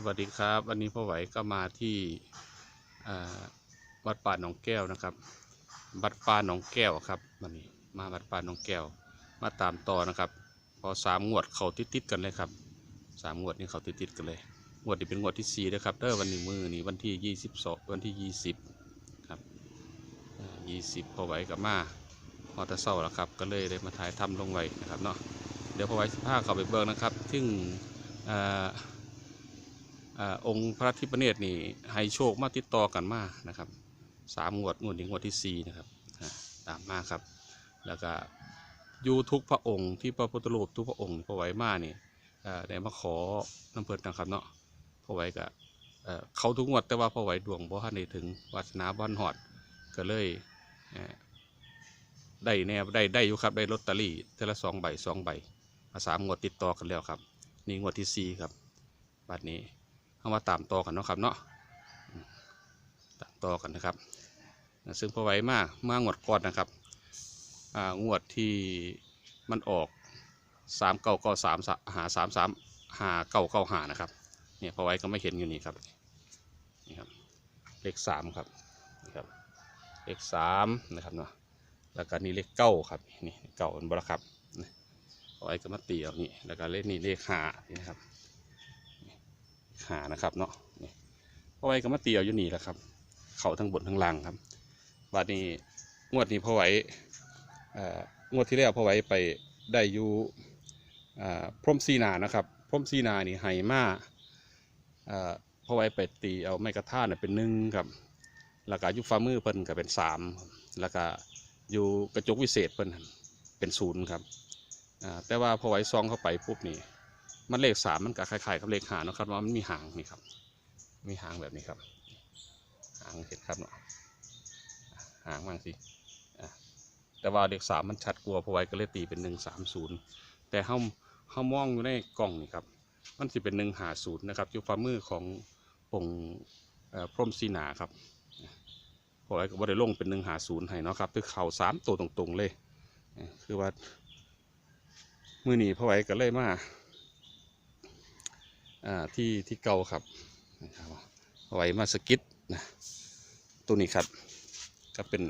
สวัสดีครับ วันนี้พ่อไหวก็มาที่วัดป่าหนองแก้วนะครับ วัดป่าหนองแก้วครับวันนี้มาวัดป่าหนองแก้ว มาตามต่อนะครับ พอสามงวดเขาติดติดกันเลยครับสามงวดนี้เขาติดติดกันเลยงวดนี้เป็นงวดที่สี่นะครับเด้อวันนี้มือนี้วันที่ยี่สิบสองวันที่ยี่สิบครับยี่สิบพ่อไหวกับมาพอแตะเศร้าแล้วครับ ก็เลยได้มาถ่ายทำลงไว้นะครับเนาะเดี๋ยวพ่อไหวสิบห้าเขาไปเบิกนะครับซึ่งอ่า องค์พระทิพเนตรนี่ให้โชคมาติดต่อกันมานะครับสามงวดงวดนี้งวดที่สี่นะครับตามมาครับ แล้วก็อยูทุกพระองค์ที่พระพุทธรูปทุกพระองค์พระไหวมานี่ได้มาขอน้ำเพิดนะครับเนาะพระไหวก็เขาทุกงวดแต่ว่าพระไหวดวงบ่ทันได้ถึงวาสนาบ้านหอดก็เลยได้แนวได้ได้อยู่ครับได้ลอตเตอรี่เทละสองใบสองใบมาสามงวดติดต่อกันแล้วครับ นี่งวดที่สี่ครับบัดนี้ เอามาตามต่อกันเนาะครับเนาะตามต่อกันนะครับ ซึ่งพอไว้มากมางวดก่อนนะครับงวดที่มันออกสามเก้าเก้าสามหาสามสามหาเก้าเก้าหานะครับเนี่ยพอไว้ก็ไม่เห็นอยู่นี่ครับนี่ครับเลขสามครับนี่ครับเลขสามนะครับเนาะแล้วก็นี่เลขเก้าครับนี่เก้าเป็นบราครับนี่พอไว้ก็มาตีเอานี่แล้วก็เลขนี่เลขหานี่นะครับ หานะครับเนาะพ่อไว้ก็มาเตียวอยู่นี่แหละครับ เขาทั้งบนทั้งล่างครับบัดนี้งวดนี้พ่อไว้เอ่องวดที่แล้วพ่อไว้ไปได้อยู่อ่าพรมซีนานะครับพรมซีนานี่ไฮมาอ่อพ่อไว้ไปตีเอาไม้กระท่าเนี่ยเป็นหนึ่งครับแล้วก็อยุฟ้ามือเพิ่นก็เป็นสามแล้วก็อยู่กระจกวิเศษเพิ่นเป็นศูนย์ครับอ่าแต่ว่าพอไว้ซองเข้าไปปุ๊บนี่ มันเลขสามมันก็คล้ายๆกับเลขหานะครับว่ามันมีหางนี่ครับ มีหางแบบนี้ครับ หางเห็นครับเนาะหางบางสิแต่ว่าเลขสามมันชัดกลัวาพราะไว้ก็เลยตีเป็นหนึ่งสามศูนย์แต่เฮาเฮามองอยู่ในกล่องนี่ครับ มันสิเป็นหนึ่งหาศูนย์นะครับอยู่ฝ่ามือขององค์เอ่อพรมสีนาครับพราะไว้ก็บ่ได้ลงเป็นหนึ่งหาศูนย์ให้เนาะครับคือเข่าสามตัวตรงๆเลย คือว่า มือหนีพราะไว้ก็เลยมาอ่า ที่ที่เก่าครับไว้มาสกิดนะตัวนี้ครับก็เป็น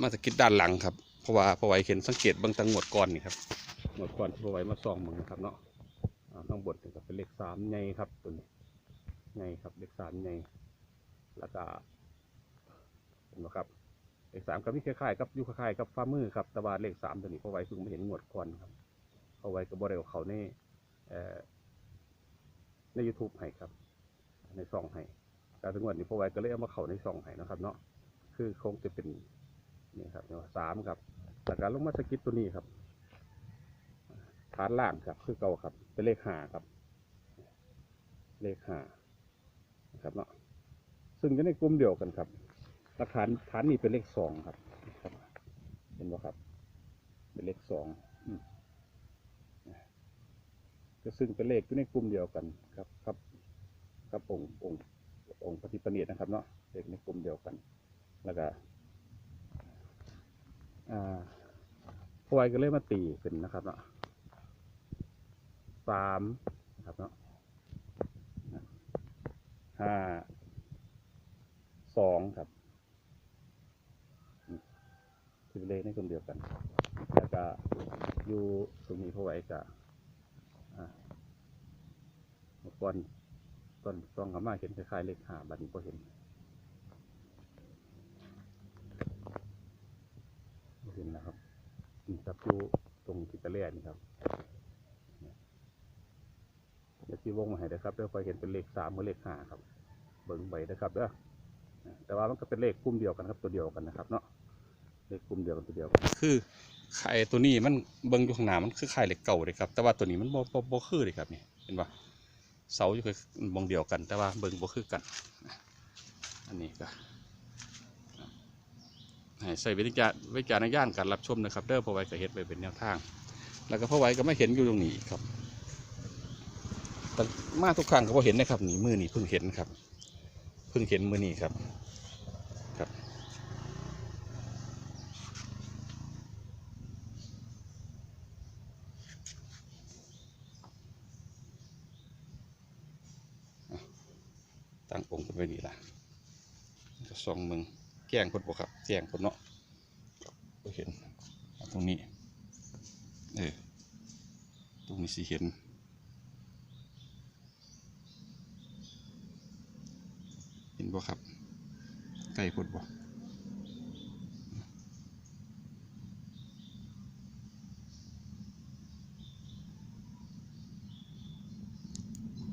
มาสกิดด้านหลังครับเพราะว่าพราะไว้เห็นสังเกตบางตังหมดก่อนนี่ครับหมดก่อนที่พราะไว้มาซองมึงนะครับเนาะข้างบนนี่ก็เป็นเลขสามไงครับตัวนี้ไงครับเลขสามไงแล้วก็เห็นไหมครับเลขสามก็มีคล้ายๆกับอยูคล้ายๆกับฟ้ามือครับแต่ว่าเลขสามตัวนี้พราะไว้เพิ่งมาเห็นหมดก่อนครับพราะไว้ก็บบริเวณเขาในเอ่ ใน YouTube ให้ครับ ในซองให้การถึงวันนี้พอไว้ก็เลยเอามาเข้าในซองให้นะครับ เนาะคือคงจะเป็นนี่ครับเนี่ยสามครับแต่การลงมาสกิปตัวนี้ครับฐานล่างครับ คือเก่าครับ เป็นเลขห้าครับ เลขห้านะครับเนาะซึ่งจะในกลุ่มเดียวกันครับหลักฐานฐานนี้เป็นเลขสองครับเห็นไหมครับ เป็นเลขสอง ก็ซึ่งเป็นเลขอยู่ในกลุ่มเดียวกันครับครับครับองค์องค์องค์ปฏิปเนตนะครับเนาะเลขในกลุ่มเดียวกัน แล้วก็อ่าพวายก็เลยมาตีเป็นนะครับเนาะสามนะครับเนาะห้าสองครับอืมที่เป็นเลขในกลุ่มเดียวกัน แล้วก็อยู่ตรงนี้พวายก็าเมื่อ ก่อนตอนซองขามาเห็นคล้ายๆเลขหาบัดนี้ก็เห็นเห็นนะครับนี่ครับอยู่ตรงติตะเลียนี่ครับเดี๋ยวที่วงมาให้นะครับเดี๋ยวคอยเห็นเป็นเลขสามกับเลขห้าครับ เบิ่งใบนะครับเด้อแต่ว่ามันก็เป็นเลขกลุ่มเดียวกันครับ ตัวเดียวกันนะครับ เนาะเลขกลุ่มเดียวกันตัวเดียวกันคือไข่ตัวนี้มันเบิ่งอยู่ข้างหน้ามันคือไข่เหล็กเก่าเลยครับ แต่ว่าตัวนี้มันบ่บ่บ่คือเลยครับนี่เห็นปะ เสาอยู่คือมองเดียวกัน แต่ว่าเบิ่งบ่คือกัน อันนี้ก็ใส่วิจารวิจารณญาณการรับชมนะครับเด้อพอไว้ก็เฮ็ดไปเป็นแนวทาง แล้วก็พอไว้ก็ไม่เห็นอยู่ตรงนี้ครับแต่มาทุกครั้งก็พอเห็นนะครับนี่มือนี่เพิ่งเห็นครับ เพิ่งเห็นมือนี่ครับ ตั้งองค์ขึ้นไว้นี่ล่ะจะส่องมึงแก้งคนบ่ครับแก้งคนเนาะบ่เห็นตรงนี้เออตรงนี้สิเห็นเห็นบ่ครับไก่พดบ่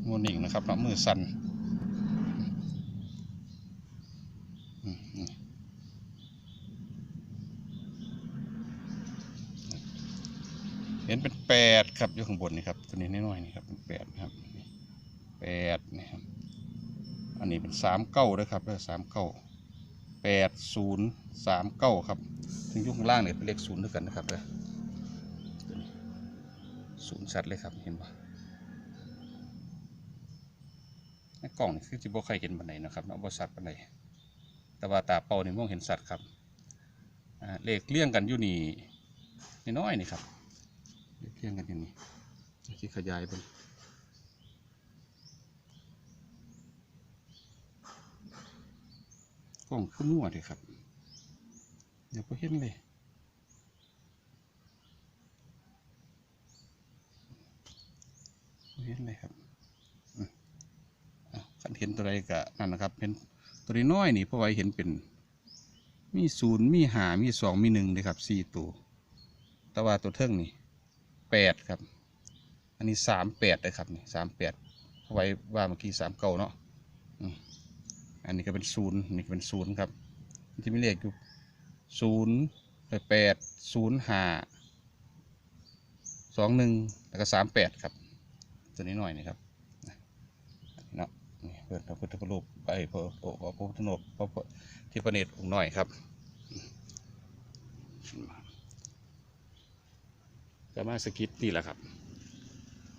งูนิ่งนะครับเนาะมือสั่นอืมนี่เห็นเป็นแปด ครับอยู่ข้างบนนี่ครับตัวนี้น้อยๆนี่ครับเป็นแปดนะครับแปดนะครับอันนี้เป็นสามเก้าด้วยครับเด้อสามเก้าแปดศูนย์สามเก้าครับถึงยุ่ข้างล่างเนี่ยเป็นเลขศูนย์ด้วยกันนะครับเด้อตัวนี้ศูนย์ชัดเลยครับเห็นปะในกล่องนี่คือจิบใครเห็นบันไดนะครับเนาะบ่ชัดบันไดแต่ว่าตาเปล่าเนี่ยมองเห็นสัตว์ครับอ่าเลขเลี่ยงกันอยู่นี่นี่น้อยๆนี่ครับ เลี้ยงกันอยู่นี่ที่ขยายเป็นกล่องขึ้นมั่วเลยครับเดี๋ยวพอเห็นเลยเห็นเลยครับอืมอะคันเห็นตัวใดก็นั่นนะครับเห็นตัวนี้น้อยนี่พราะว่าเห็นเป็น มีศูนย์มีหามีสองมีหนึ่งเลยครับสี่ตัว แต่ว่าตัวเทิงนี่ แปดครับ อันนี้สามแปดเลยครับนี่สามแปดไว้ว่าเมื่อกี้สามเก้าเนาะอันนี้ก็เป็นศูนย์นนี้ก็เป็นศูนย์ครับที่มีเลขอยู่ศูนย์แปดศูนย์ห้าสองหนึ่งแล้วก็สามแปดครับ ตัวนี้หน่อยนี่ครับนะเนาะนี่เปิดพระพุทธรูปไปพระโอ้พระพุทธนบพระที่ประเนตรองค์หน่อยครับ ก็มาสกิปนี่แหละครับ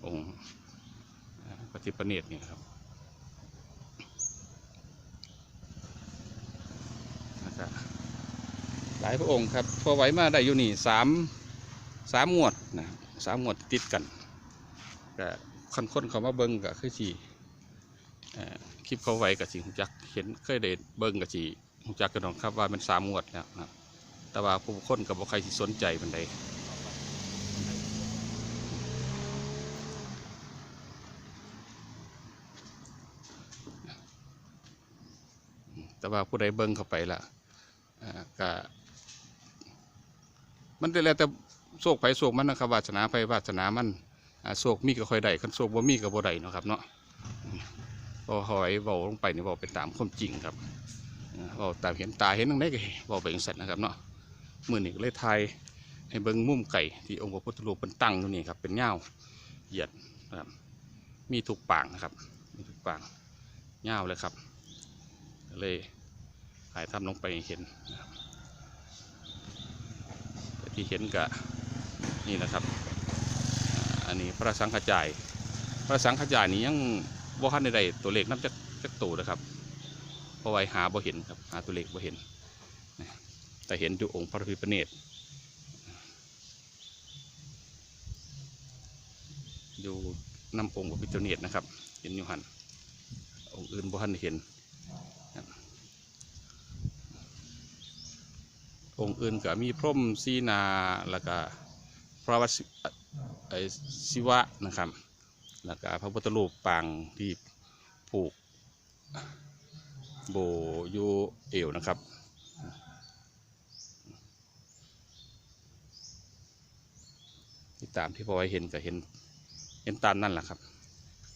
องค์ปฏิปเนตรนี่ครับนะครับหลายพระองค์ครับพอไหวมาได้อยู่นี่สามสามงวดนะสามงวดติดกันก็คนคนเขามาเบิ้งก็คือสีคลิปเขาไว้กับสิหูจักเห็นเคยได้เบิ้งกับสีหูจักกันน้องครับว่ามันสามงวดแล้วนะครับแต่ว่าผู้คนกับบ่ใครที่สนใจมันใด ว่าผู้ใดเบิ้งเข้าไปละอ่าก็มันได้แล้วแต่โศกไผโศกมันนะครับวาสนาไผวาสนามันโศกมีก็ค่อยได้คันโศกบ่มีก็บ่ได้นะครับเนาะพอหอยเบาลงไปนี่เบาเป็นตามความจริงครับอ่าเบาตามเห็นตาเห็นตรงไหนก็เบาไปจังซั่นนะครับเนาะมื้อนี้ก็เลยไทยให้เบิ่งมุมไก่ที่องค์พระพุทธรูปเป็นตั้งอยู่นี่ครับเป็นเงาเหยียดนะครับมีทุกปางนะครับมีทุกปางเงาเลยครับเลย ถ่ายทำลงไปเห็นที่เห็นกะนี่นะครับ อันนี้พระสังฆจาย พระสังฆจายนี้ยังบ่ทันใดๆตัวเลขนับจักจักตัวนะครับเพราะว่าหาบ่เห็นครับหาตัวเลขบ่เห็น แต่เห็นอยู่องค์พระพิฆเนศอยู่น้ำองค์พระพิฆเนศนะครับ เห็นอยู่หันองค์อื่นบ่ทันเห็น องค์อื่นก็มีพรมสีนาแล้วก็พระวัดศิศิวะนะครับ แล้วก็พระพุทธรูปปางที่ผูกโบยูเอวนะครับที่ตามที่พอไว้เห็นก็เห็นเห็นตามนั่นแหละครับ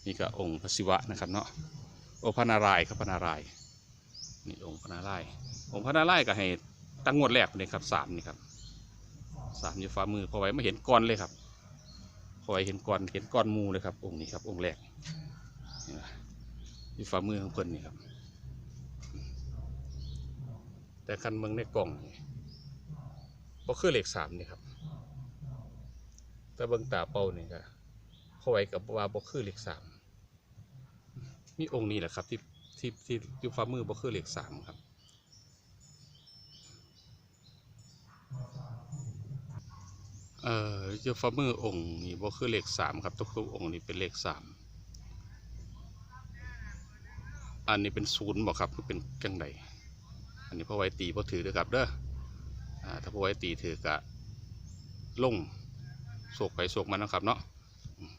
นี่ก็องค์พระศิวะนะครับเนาะโอพระนารายณ์ครับพระนารายณ์นี่องค์พระนารายณ์องค์พระนารายณ์ก็ให้ ตั้งงวดแรกเลยครับสามนี่ครับสามอยู่ฝ่ามือพอไว้ไม่เห็นก้อนเลยครับพอไว้เห็นก้อนเห็นก้อนมูเลยครับองค์นี้ครับองค์แรกอยู่ฝ่ามือของเพิ่นนี่ครับ แต่คันเมืองในกล่องนี่บ่คือเลขสามนี่ครับแต่เบิ่งตาเป่านี่ก็พอไว้กับว่าบ่คือเลขสามมีองค์นี้แหละครับที่ที่ที่อยู่ฝ่ามือบ่คือเลขสามครับ เอ่อเจ้าฟ้ามือองค์นี่บ่คือเลขสามครับทุกๆองค์นี่เป็นเลขสามอันนี้เป็นศูนย์บอกครับคือเป็นจังใดอันนี้พ่อไว้ตีพ่อถือเด้อครับเด้ออ่าถ้าพ่อไว้ตีถือกะลงโศกไปโศกมันนะครับเนาะอืม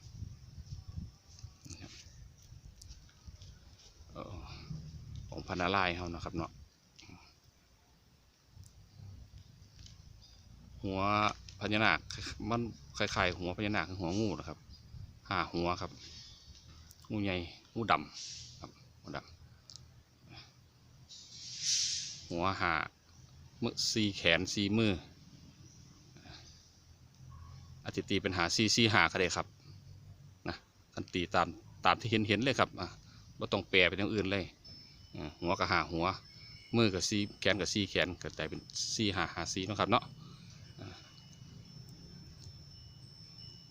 นะครับเอ่อของพันนาลายเขานะครับเนาะหัว พญานาค มันคล้ายๆหัวพญานาคคือหัวงูนะครับห้าหัวครับ งูใหญ่ งูดำครับงูดำหัวหามือสีแขนสีมืออาจจะตีเป็นหาซีซีหาก็ได้ครับนะกันตีตามตามที่เห็นเห็นเลยครับอะไม่ต้องแปลไปอย่างอื่นเลยหัวกับหาหัวมือกับซีแขนกับซีแขนก็แต่เป็นซีหาหาซีนะครับเนาะอ่า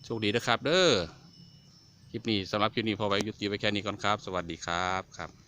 โชคดีนะครับเด้อคลิปนี้สำหรับคลิปนี้พอไว้ยุติไว้แค่นี้ก่อนครับ สวัสดีครับครับ